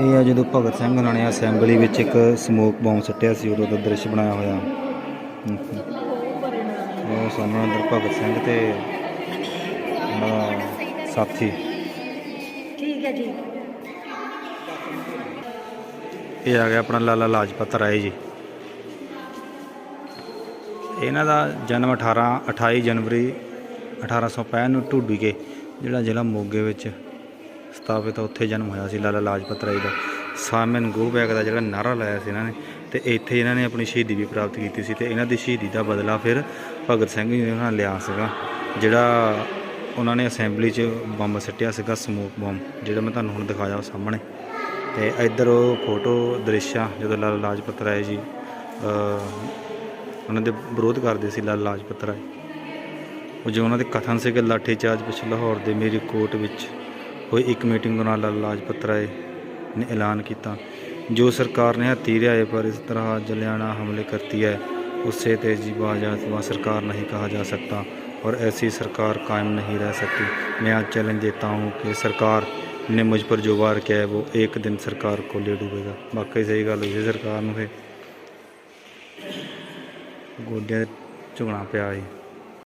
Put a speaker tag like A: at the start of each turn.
A: ਇਹ ਆ ਜਦੋਂ ਭਗਤ ਸਿੰਘ ਉਹਨਾਂ ਨੇ ਅਸੈਂਬਲੀ ਵਿੱਚ ਇੱਕ ਸਮੋਕ ਬੰਬ ਸੁੱਟਿਆ ਸੀ ਉਦੋਂ ਦਾ ਦ੍ਰਿਸ਼ ਬਣਾਇਆ ਹੋਇਆ। ਉਹ ਸਾਹਮਣੇ ਅੰਦਰ ਭਗਤ ਸਿੰਘ ਤੇ ਉਹਨਾਂ ਸਾਥੀ।
B: ਠੀਕ ਹੈ ਜੀ।
A: ਇਹ ਆ ਗਿਆ ਆਪਣਾ ਲਾਲਾ ਲਾਜਪਤ ਰਾਏ ਜੀ। ਇਹਨਾਂ ਦਾ ਜਨਮ 18 28 ਜਨਵਰੀ 1865 ਨੂੰ ਢੁੱਡੀਕੇ ਜਿਹੜਾ ਜ਼ਿਲ੍ਹਾ ਮੋਗੇ ਵਿੱਚ ਸਥਾਪਿਤ ਉੱਥੇ ਜਨਮ ਹੋਇਆ ਸੀ ਲਾਲਾ ਲਾਜਪਤ ਰਾਏ ਦਾ। ਸਾਮਨ ਗੋ ਬੈਗ ਦਾ ਜਿਹੜਾ ਨਾਰਾ ਲਾਇਆ ਸੀ ਇਹਨਾਂ ਨੇ, ਤੇ ਇੱਥੇ ਇਹਨਾਂ ਨੇ ਆਪਣੀ ਸ਼ਹੀਦੀ ਵੀ ਪ੍ਰਾਪਤ ਕੀਤੀ ਸੀ ਤੇ ਇਹਨਾਂ ਦੀ ਸ਼ਹੀਦੀ ਦਾ ਬਦਲਾ ਫਿਰ ਭਗਤ ਸਿੰਘ ਜੀ ਨੇ ਉਹਨਾਂ ਲਿਆ ਸੀਗਾ, ਜਿਹੜਾ ਉਹਨਾਂ ਨੇ ਅਸੈਂਬਲੀ 'ਚ ਬੰਬ ਸਿੱਟਿਆ ਸੀਗਾ, ਸਮੋਕ ਬੰਬ, ਜਿਹੜਾ ਮੈਂ ਤੁਹਾਨੂੰ ਹੁਣ ਦਿਖਾਇਆ ਉਹ ਸਾਹਮਣੇ। ਤੇ ਇੱਧਰ ਉਹ ਫੋਟੋ ਦ੍ਰਿਸ਼ਾਂ ਜਦੋਂ ਲਾਲਾ ਲਾਜਪਤ ਰਾਏ ਜੀ ਉਹਨਾਂ ਦੇ ਵਿਰੋਧ ਕਰਦੇ ਸੀ ਲਾਲਾ ਲਾਜਪਤ ਰਾਏ। ਉਹ ਜੋ ਉਹਨਾਂ ਦੇ ਕਥਨ ਸੀਗੇ ਕਿ ਲਾਠੀ ਚਾਰਜ ਵਿੱਚ ਲਾਹੌਰ ਦੇ ਮੇਰੀ ਕੋਟ ਵਿੱਚ। ਹੋਈ ਇੱਕ ਮੀਟਿੰਗ ਦੌਰਾਨ ਲਾਲਾ ਲਾਜਪਤ ਰਾਏ ਨੇ ਐਲਾਨ ਕੀਤਾ ਜੋ ਸਰਕਾਰ ਨੇ ਹੱਥੀ ਰਿਆਏ ਪਰ ਇਸ ਤਰ੍ਹਾਂ ਜਲਿਆਣਾ ਹਮਲੇ ਕਰਤੀ है उससे तेजी बाजा सरकार नहीं कहा जा सकता और ऐसी सरकार कायम नहीं रह सकती मैं आज चैलेंज देता हूँ कि सरकार ने मुझ पर जो वार किया है वो एक दिन सरकार को ले डूबेगा वाकई सही गल हुई ਸੀ ਸਰਕਾਰ ਨੂੰ ਫੇ ਗੋਡਿਆਂ 'ਤੇ ਝੁਕਣਾ ਪਿਆ ਸੀ